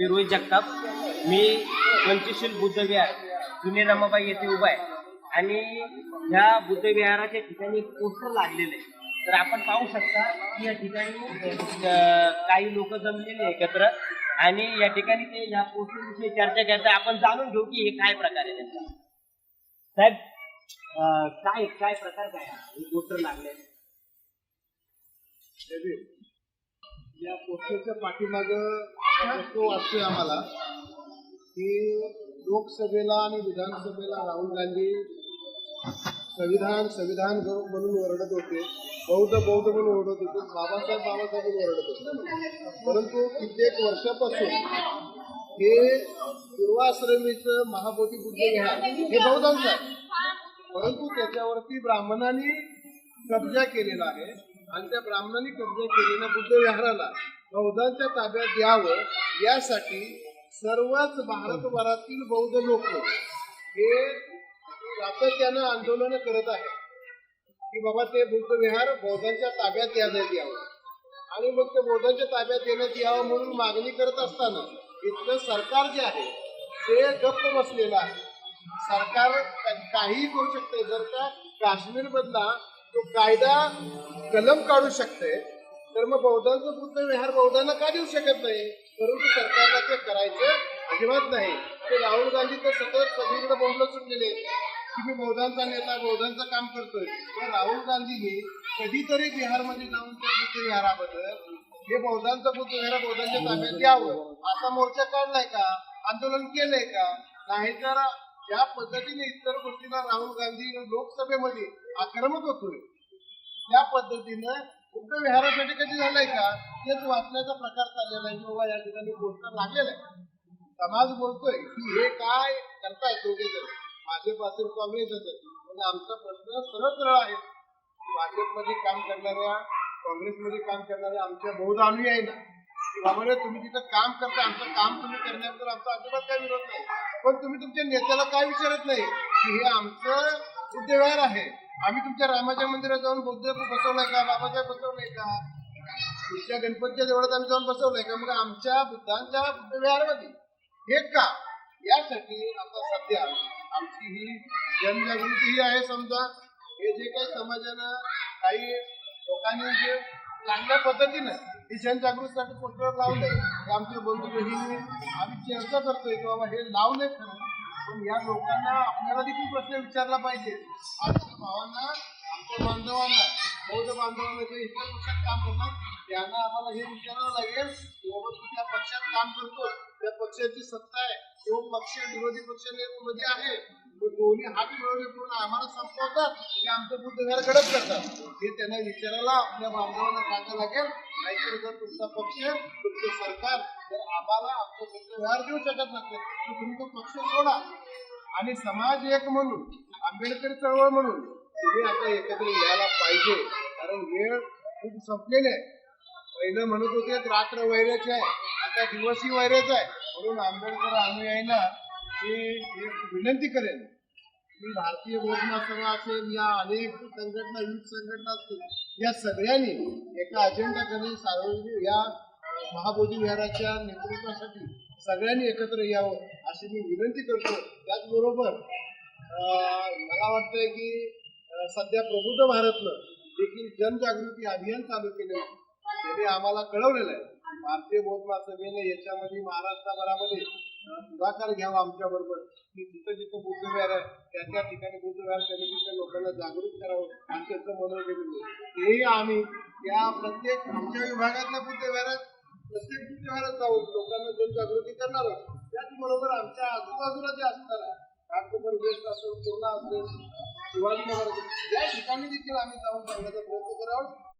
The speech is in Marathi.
मी रोहित जगताप. मी पंचशील बुद्धविहार जुने रमाबाई येथे उभा आहे. आणि ह्या बुद्धविहाराच्या ठिकाणी पोस्टर लागलेले तर आपण पाहू शकता की या ठिकाणी काही लोक जमलेले एकत्र. आणि या ठिकाणी ते या पोस्टर विषयी चर्चा करतात. आपण जाणून घेऊ की हे काय प्रकार आहे त्यांचा साहेब काय काय प्रकार काय हे पोस्टर लागले या पोस्टरच्या पाठीमाग तो वाटतोय आम्हाला की लोकसभेला आणि विधानसभेला राहुल गांधी संविधान संविधान म्हणून ओरडत होते बौद्ध बौद्ध म्हणून ओरडत होते बाबासाहेब बाबासाहेब म्हणून ओरडत होते. परंतु कित्येक वर्षापासून हे पूर्वाश्रमीचं महाबोधी बुद्ध विहार हे बौद्धांचं आहे. परंतु त्याच्यावरती ब्राह्मणांनी कब्जा केलेला आहे. आणि त्या ब्राह्मणांनी कब्जा केलेल्या बुद्ध विहाराला बौद्धांच्या ताब्यात यावं यासाठी सर्वच भारतभरातील बौद्ध लोक हे सातत्यानं आंदोलन करत आहेत. की बाबा ते बुद्ध विहार बौद्धांच्या ताब्यात यायला यावं आणि मग ते बौद्धांच्या ताब्यात येण्यात यावं म्हणून मागणी करत असताना इथलं सरकार जे आहे ते गप्प बसलेलं आहे. सरकार काहीही करू शकते जर का काश्मीर मधला तो कायदा कलम काढू शकते तर मग बौद्धांचं बुद्ध विहार बौद्धांना का देऊ शकत नाही? परंतु सरकारला ते करायचं अजिबात नाही. ते राहुल गांधी तर सतत सगळीकडे बोंबलं सुटलेले की मी बौद्धांचा नेता बौद्धांचं काम करतोय. तर राहुल गांधींनी कधीतरी बिहारमध्ये जाऊन त्या बुद्ध विहाराबद्दल हे बौद्धांचं बुद्ध विहार बौद्धांच्या ताब्यात द्यावं असा मोर्चा काढलाय का? आंदोलन केलंय का? नाहीतर ज्या पद्धतीने इतर गोष्टीला राहुल गांधी लोकसभेमध्ये आक्रमक होतोय त्या पद्धतीनं बुद्ध विहारासाठी कधी झालंय का? तेच वाचण्याचा प्रकार चाललेला आहे. किंवा या ठिकाणी गोष्ट लागलेला आहे. समाज बोलतोय की हे काय करताय दोघे जण? भाजप असेल काँग्रेस असेल. म्हणजे आमचा प्रश्न सरळ सरळ आहे. भाजपमध्ये काम करणाऱ्या काँग्रेसमध्ये काम करणाऱ्या आमच्या बौद्ध आहे ना. की तुम्ही तिथं काम करता आमचं काम तुम्ही करण्याबद्दल आमचा अजिबात काय विरोध नाही. पण तुम्ही तुमच्या नेत्याला काय विचारत नाही की हे आमचं बुद्धविहार आहे? आम्ही तुमच्या रामाच्या मंदिरात जाऊन बुद्ध बसवलाय का? बाबाच्या बसवलाय का? तुमच्या गणपतीच्या देवळात आम्ही जाऊन बसवलंय का? मग आमच्या बुद्धांच्या बुद्धविहारमध्ये हे का? यासाठी आता सध्या आमची ही जनजागृती ही आहे समजा. हे जे काही समाजानं काही लोकांनी जे चांगल्या पद्धतीनं ही जनजागृतीसाठी पोस्टर लावलंय आमचे बंधू भगिनी आम्ही चर्चा करतोय की बाबा हे लावले खरं पण या लोकांना आपल्याला देखील प्रश्न विचारला पाहिजे. आमच्या भावांना आमच्या बांधवांना बौद्ध बांधवांना जे इतर पक्षात काम करतात त्यांना आम्हाला हे विचारावं लागेल की बाबा तू त्या पक्षात काम करतो त्या पक्षाची सत्ता आहे. तो पक्ष विरोधी पक्षमध्ये आहे. कोणी दोन्ही हात मिळवले करून आम्हाला संपवतात की आमचं बुद्धविहार कडक करतात. हे त्यांना विचारायला आपल्या बांधवांना सांगायला लागेल नाहीतर जर तुमचा पक्ष तुमचं सरकार जर आम्हाला आमचं बुद्धविहार देऊ शकत नसेल तर तुम्ही तो पक्ष सोडा. आणि समाज एक म्हणून आंबेडकर चळवळ म्हणून तुम्ही आता एकत्र यायला पाहिजे. कारण वेळ खूप संपलेली आहे. पहिलं म्हणत होते रात्र वैराची आहे. आता दिवसही वैराच आहे. म्हणून आंबेडकर अनुयायांना मी एक विनंती करेन की भारतीय बोधना सभा असेल या अनेक संघटना युथ संघटना असतील या सगळ्यांनी एका अजेंडाकडे सार्वजनिक या महाबोधी विहाराच्या नेतृत्वासाठी सगळ्यांनी एकत्र यावं अशी मी विनंती करतो. त्याचबरोबर अं, मला वाटतंय की सध्या प्रबुद्ध भारतनं देखील जनजागृती अभियान चालू केले त्याने आम्हाला कळवलेलं आहे. भारतीय बौद्ध सभेने याच्यामध्ये महाराष्ट्राभरामध्ये पुढाकार घ्यावा आमच्या बरोबर. की जिथं जिथं बुद्धविहार आहे त्या त्या ठिकाणी बुद्धविहार समितीच्या लोकांना जागृत करावं आणि त्याचं मनोरंजन हेही आम्ही या प्रत्येक आमच्या विभागातल्या बुद्धविहारात प्रत्येक बुद्धविहारात जाऊन लोकांना जनजागृती करणार आहोत त्याचबरोबर आमच्या आजूबाजूला जे असणार आहे घाटकोपर वेस्ट असो पूर्णा असेल शिवाजीनगर असेल या ठिकाणी देखील आम्ही जाऊन सांगण्याचा प्रयत्न करावा.